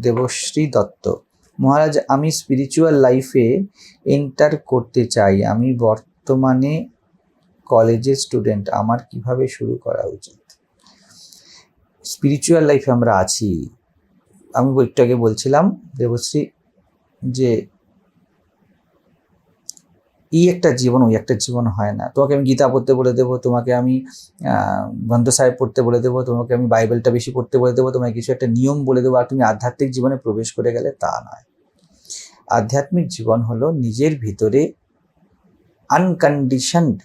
দেবশ্রী দত্ত। মহারাজ, আমি স্পিরিচুয়াল লাইফে এন্টার করতে চাই। আমি বর্তমানে কলেজের স্টুডেন্ট আমার কীভাবে শুরু করা উচিত? স্পিরিচুয়াল লাইফে আমরা আছি। আমি বইটাকে বলছিলাম দেবশ্রী যে এই একটা জীবন, ওই একটা জীবন হয় না। তোমাকে আমি গীতা পড়তে বলে দেবো, তোমাকে আমি গ্রন্থ সাহেব পড়তে বলে দেবো, তোমাকে আমি বাইবেলটা বেশি পড়তে বলে দেবো তোমাকে কিছু একটা নিয়ম বলে দেবো, আর তুমি আধ্যাত্মিক জীবনে প্রবেশ করে গেলে তা নয়। আধ্যাত্মিক জীবন হলো নিজের ভিতরে আনকন্ডিশনড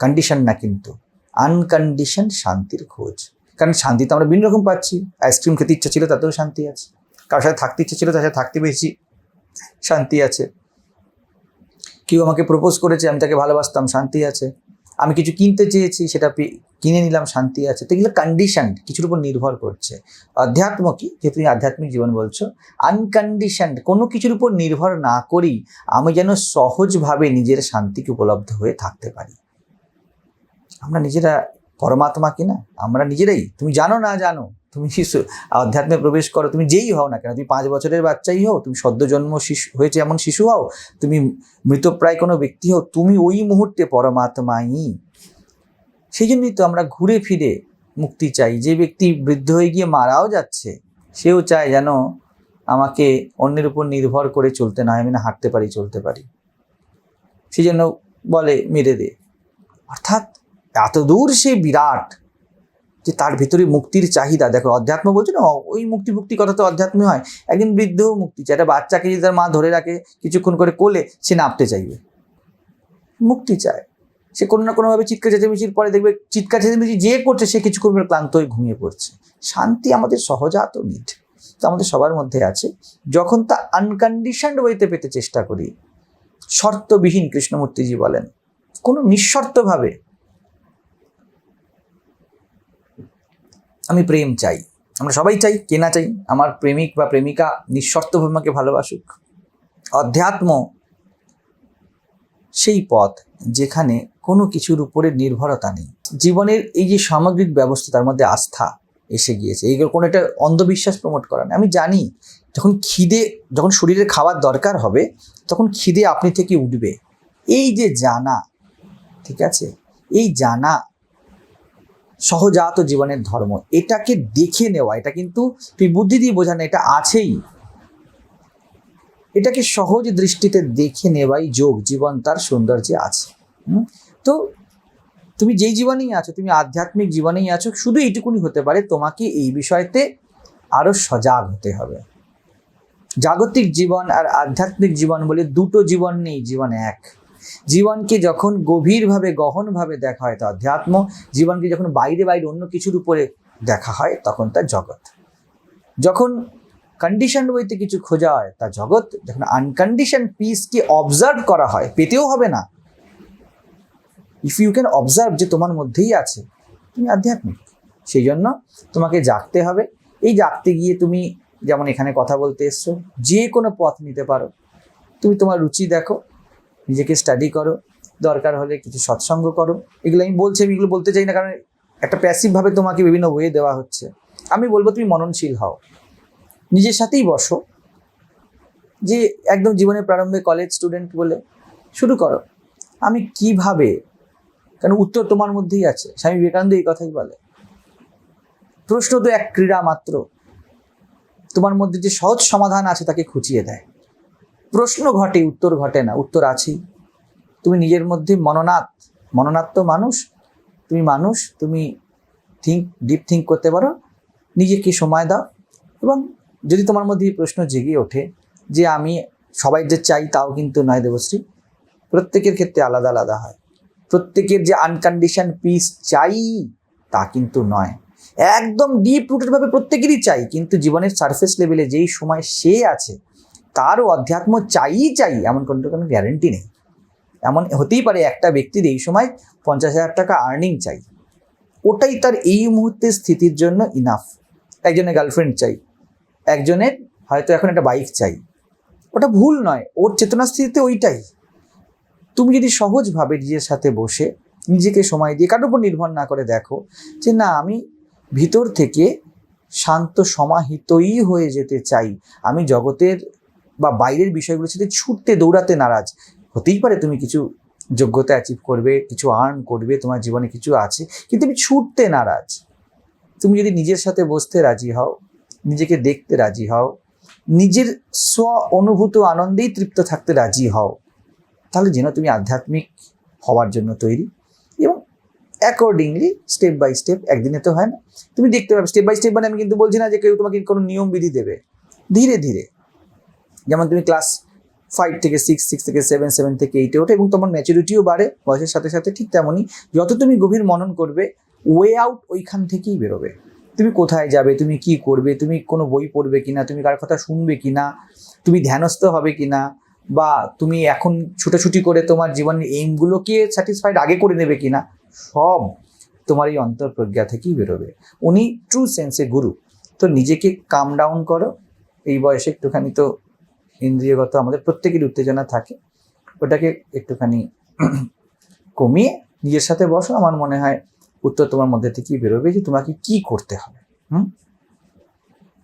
কন্ডিশন না কিন্তু আনকন্ডিশন শান্তির খোঁজ। কারণ শান্তি তো আমরা বিভিন্ন রকম পাচ্ছি। আইসক্রিম খেতে ইচ্ছা ছিল, তাতেও শান্তি আছে। কারোর সাথে থাকতে ইচ্ছা ছিল, তার সাথে থাকতে পেরেছি। শান্তি আছে। কেউ আমাকে প্রপোজ করেছে, আমি তাকে ভালোবাসতাম, শান্তি আছে। আমি কিছু কিনতে চেয়েছি, সেটা কিনে নিলাম, শান্তি আছে। তো এগুলো কন্ডিশন কিছুর উপর নির্ভর করছে। অধ্যাত্ম কি? যে তুমি আধ্যাত্মিক জীবন বলছো আনকন্ডিশনড কোনো কিছুর উপর নির্ভর না করেই আমি যেন সহজভাবে নিজের শান্তিকে উপলব্ধ হয়ে থাকতে পারি। আমরা নিজেরা পরমাত্মা কিনা? আমরা নিজেরাই। তুমি জানো না জানো? তুমি শিশু অধ্যাত্মে প্রবেশ করো, তুমি যেই হও না কেন, তুমি পাঁচ বছরের বাচ্চাই হও, তুমি সদ্য জন্ম শিশু, হয়েছে এমন শিশু হও, তুমি মৃতপ্রায় কোনো ব্যক্তি হও, তুমি ওই মুহূর্তে পরমাত্মাই। সেই জন্যই তো আমরা ঘুরে ফিরে মুক্তি চাই। যে ব্যক্তি বৃদ্ধ হয়ে গিয়ে মারাও যাচ্ছে, সেও চায় যেন আমাকে অন্যের উপর নির্ভর করে চলতে না আমি না হাঁটতে পারি, চলতে পারি। সেই জন্য বলে মেরে দে। অর্থাৎ এত দূর সে বিরাট যে তার ভিতরে মুক্তির চাহিদা, দেখো অধ্যাত্ম বলছে না, ওই মুক্তি মুক্তি কথা তো অধ্যাত্মই হয়। একদিন বৃদ্ধও মুক্তি চায়, একটা বাচ্চাকে যদি তার মা ধরে রাখে, কিছুক্ষণ করে কোলে, সে নাপতে চাইবে। মুক্তি চায়। সে কোনো না কোনোভাবে চিৎকার চেঁচামেচির পরে দেখবে, চিৎকার চেঁচামেচি যে করছে, সে কিছুক্ষণ ক্লান্ত হয়ে ঘুমিয়ে পড়ছে। শান্তি আমাদের সহজাত নিট তো আমাদের সবার মধ্যে আছে, যখন তা আনকন্ডিশনড ওয়েতে পেতে চেষ্টা করি, শর্তবিহীন কৃষ্ণমূর্তিজি বলেন, কোনো নিঃশর্তভাবে আমি প্রেম চাই। আমরা সবাই চাই, কে না চাই, আমার প্রেমিক বা প্রেমিকা নিঃশর্তভাবে আমাকে ভালোবাসুক। অধ্যাত্ম সেই পথ যেখানে কোনো কিছুর উপরে নির্ভরতা নেই। জীবনের এই যে সামগ্রিক ব্যবস্থা, তার মধ্যে আস্থা এসে গিয়েছে। এইগুলো কোনো একটা অন্ধবিশ্বাস প্রমোট করা না আমি জানি, যখন খিদে, যখন শরীরের খাবার দরকার হবে, তখন খিদে আপনি থেকে উঠবে। এই যে জানা, ঠিক আছে? এই জানা সহজাত জীবনের ধর্ম। এটাকে দেখে নেওয়া, এটা কিন্তু তুই বুদ্ধি দিয়ে বোঝানো এটা আছেই। এটাকে সহজ দৃষ্টিতে দেখে নেওয়াই যোগ, জীবন তার সৌন্দর্যে আছে? তো তুমি যেই জীবনেই আছো, তুমি আধ্যাত্মিক জীবনেই আছো, শুধু এইটুকুনি হতে পারে, তোমাকে এই বিষয়তে আরও সজাগ হতে হবে। জাগতিক জীবন আর আধ্যাত্মিক জীবন বলে দুটো জীবন নেই, জীবন এক। জীবনকে যখন গভীরভাবে, গহনভাবে দেখা হয়, তা অধ্যাত্ম জীবনকে যখন বাইরে বাইরে অন্য কিছুর উপরে দেখা হয়, তখন তা জগৎ। যখন কন্ডিশন ওয়েতে কিছু খোঁজা হয়, তা জগৎ। যখন আনকন্ডিশন পিসকে অবজার্ভ করা হয়, পেতেও হবে না। ইফ ইউ ক্যান অবজার্ভ যে তোমার মধ্যেই আছে, তুমি আধ্যাত্মিক। সেই জন্য তোমাকে জাগতে হবে। এই জাগতে গিয়ে তুমি যেমন এখানে কথা বলতে এসছো, যে কোনো পথ নিতে পারো। তুমি তোমার রুচি দেখো। নিজেকে স্টাডি করো, দরকার হলে কিছু সৎসঙ্গ করো। এগুলো আমি বলছি, আমি এগুলো বলতে চাই না, কারণ একটা প্যাসিভভাবে তোমাকে বিভিন্ন ওয়ে দেওয়া হচ্ছে। আমি বলব তুমি মননশীল হও। নিজের সাথেই বসো। যে একদম জীবনের প্রারম্ভে কলেজ স্টুডেন্ট বলে শুরু করো। আমি কীভাবে? কারণ উত্তর তোমার মধ্যেই আছে। স্বামী বিবেকানন্দ এই কথাই বলে। প্রশ্ন তো এক ক্রীড়া মাত্র। তোমার মধ্যে যে সহজ সমাধান আছে তাকে খুঁচিয়ে দেয়। প্রশ্ন ঘটে, উত্তর ঘটে না, উত্তর আছেই। তুমি নিজের মধ্যে মননাথ মননাথ তো মানুষ। তুমি মানুষ, তুমি থিঙ্ক ডিপ থিঙ্ক করতে পারো। নিজেকে সময় দাও এবং যদি তোমার মধ্যে এই প্রশ্ন জেগে ওঠে যে আমি সবাই যে চাই তাও কিন্তু নয় দেবশ্রী, প্রত্যেকের ক্ষেত্রে আলাদা আলাদা হয়। প্রত্যেকের যে আনকন্ডিশন পিস চাই, তা কিন্তু নয়। একদম ডিপ রুটেডভাবে প্রত্যেকেরই চাই, কিন্তু জীবনের সারফেস লেভেলে যেই সময় সে আছে তারও অধ্যাত্ম চাই চাই, এমন কোনো কোনো গ্যারেন্টি নেই। এমন হতেই পারে একটা ব্যক্তির এই সময় পঞ্চাশ হাজার টাকা আর্নিং চাই। ওটাই তার এই মুহূর্তের স্থিতির জন্য ইনাফ একজনের গার্লফ্রেন্ড চাই, একজনের হয়তো এখন একটা বাইক চাই। ওটা ভুল নয়, ওর চেতনা স্থিতিতে ওইটাই। তুমি যদি সহজভাবে নিজের সাথে বসে নিজেকে সময় দিয়ে কারোর উপর নির্ভর না করে দেখো যে না, আমি ভিতর থেকে শান্ত সমাহিতই হয়ে যেতে চাই, আমি জগতের বা বাইরের বিষয়গুলোর সাথে ছুটতে, দৌড়াতে নারাজ। হতেই পারে তুমি কিছু যোগ্যতা অ্যাচিভ করবে, কিছু আর্ন করবে, তোমার জীবনে কিছু আছে, কিন্তু তুমি ছুটতে নারাজ। তুমি যদি নিজের সাথে বসতে রাজি হও, নিজেকে দেখতে রাজি হও, নিজের স্ব অনুভূত আনন্দেই তৃপ্ত থাকতে রাজি হও, তাহলে যেন তুমি আধ্যাত্মিক হওয়ার জন্য তৈরি। এবং অ্যাকর্ডিংলি স্টেপ বাই স্টেপ একদিনে তো হয় না। তুমি দেখতে পাবে স্টেপ বাই স্টেপ মানে আমি কিন্তু বলছি না যে কেউ তোমাকে কোনো নিয়ম বিধি দেবে। ধীরে ধীরে। যেমন তুমি ক্লাস ফাইভ থেকে সিক্স সিক্স থেকে সেভেন সেভেন থেকে এইটে ওঠে এবং তোমার ম্যাচুরিটিও বাড়ে, বয়সের সাথে সাথে ঠিক তেমনই যত তুমি গভীর মনন করবে ওয়ে আউট ওইখান থেকেই বেরোবে। তুমি কোথায় যাবে, তুমি কি করবে, তুমি কোনো বই পড়বে কিনা, তুমি কার কথা শুনবে কিনা, তুমি ধ্যানস্থ হবে কিনা, বা তুমি এখন ছুটোছুটি করে তোমার জীবনের এইমগুলোকে স্যাটিসফাইড আগে করে নেবে কিনা, সব তোমার এই অন্তর্প্রজ্ঞা থেকেই বেরোবে। উনি ট্রু সেন্সে গুরু তো নিজেকে কাম ডাউন করো, এই বয়সে একটুখানি তো ইন্দ্রিয়গত আমাদের প্রত্যেকের উত্তেজনা থাকে। ওটাকে একটুখানি কমিয়ে নিজের সাথে বসো। আমার মনে হয় উত্তর তোমার মধ্যে থেকেই বেরোবে যে তোমাকে কি করতে হবে। হুম?